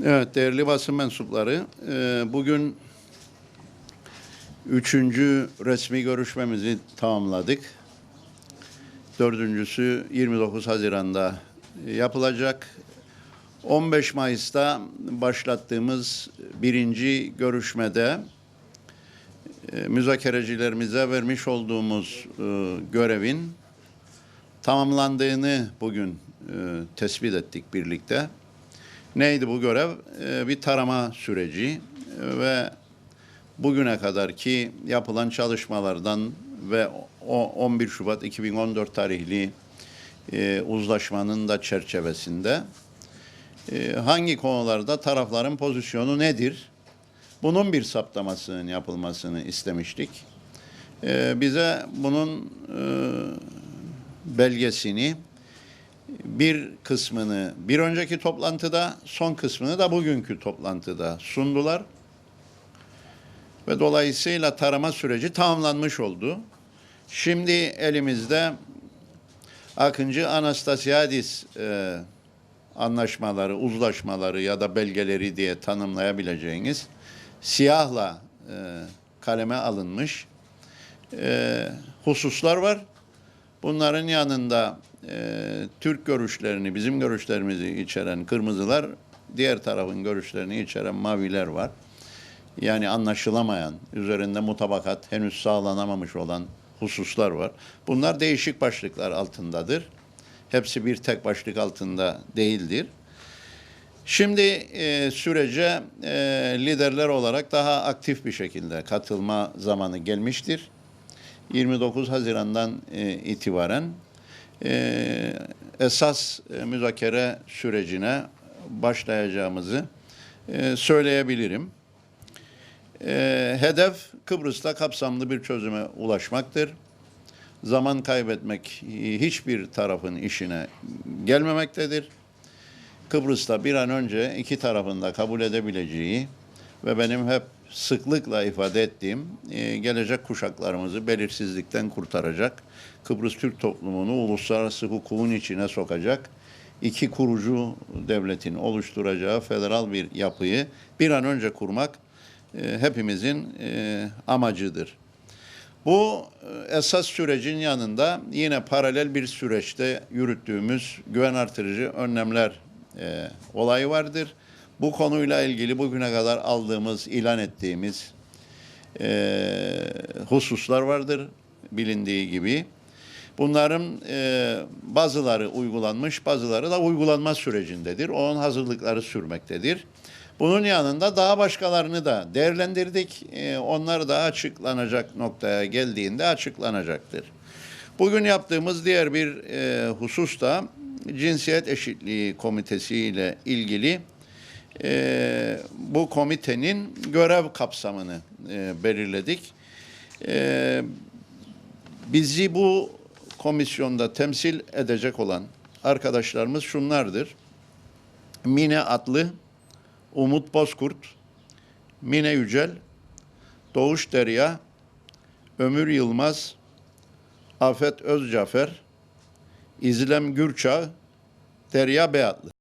Evet değerli basın mensupları, e, bugün üçüncü resmi görüşmemizi tamamladık. Dördüncüsü 29 Haziran'da yapılacak. 15 Mayıs'ta başlattığımız birinci görüşmede e, müzakerecilerimize vermiş olduğumuz e, görevin tamamlandığını bugün tespit ettik birlikte. Neydi bu görev? Ee, bir tarama süreci ve bugüne kadarki yapılan çalışmalardan ve o 11 Şubat 2014 tarihli e, uzlaşmanın da çerçevesinde e, hangi konularda tarafların pozisyonu nedir? Bunun bir saptamasının yapılmasını istemiştik. Ee, bize bunun e, belgesini bir kısmını bir önceki toplantıda, son kısmını da bugünkü toplantıda sundular. Ve dolayısıyla tarama süreci tamamlanmış oldu. Şimdi elimizde Akıncı Anastasiadis e, anlaşmaları, uzlaşmaları ya da belgeleri diye tanımlayabileceğiniz siyahla e, kaleme alınmış e, hususlar var. Bunların yanında e, Türk görüşlerini, bizim görüşlerimizi içeren kırmızılar, diğer tarafın görüşlerini içeren maviler var. Yani anlaşılamayan, üzerinde mutabakat henüz sağlanamamış olan hususlar var. Bunlar değişik başlıklar altındadır. Hepsi bir tek başlık altında değildir. Şimdi e, sürece e, liderler olarak daha aktif bir şekilde katılma zamanı gelmiştir. 29 Haziran'dan e, itibaren e, esas e, müzakere sürecine başlayacağımızı e, söyleyebilirim. E, hedef Kıbrıs'ta kapsamlı bir çözüme ulaşmaktır. Zaman kaybetmek hiçbir tarafın işine gelmemektedir. Kıbrıs'ta bir an önce iki tarafın da kabul edebileceği ve benim hep sıklıkla ifade ettiğim e, gelecek kuşaklarımızı belirsizlikten kurtaracak, Kıbrıs Türk toplumunu uluslararası hukukun içine sokacak, iki kurucu devletin oluşturacağı federal bir yapıyı bir an önce kurmak e, hepimizin e, amacıdır. Bu esas sürecin yanında yine paralel bir süreçte yürüttüğümüz güven artırıcı önlemler e, olayı vardır. Bu konuyla ilgili bugüne kadar aldığımız, ilan ettiğimiz e, hususlar vardır bilindiği gibi. Bunların e, bazıları uygulanmış, bazıları da uygulanma sürecindedir. Onun hazırlıkları sürmektedir. Bunun yanında daha başkalarını da değerlendirdik. E, onlar da açıklanacak noktaya geldiğinde açıklanacaktır. Bugün yaptığımız diğer bir e, husus da cinsiyet eşitliği komitesi ile ilgili e, bu komitenin görev kapsamını e, belirledik. E, bizi bu komisyonda temsil edecek olan arkadaşlarımız şunlardır. Mine Atlı, Umut Bozkurt, Mine Yücel, Doğuş Derya, Ömür Yılmaz, Afet Özcafer, İzlem Gürçağ, Derya Beyatlı.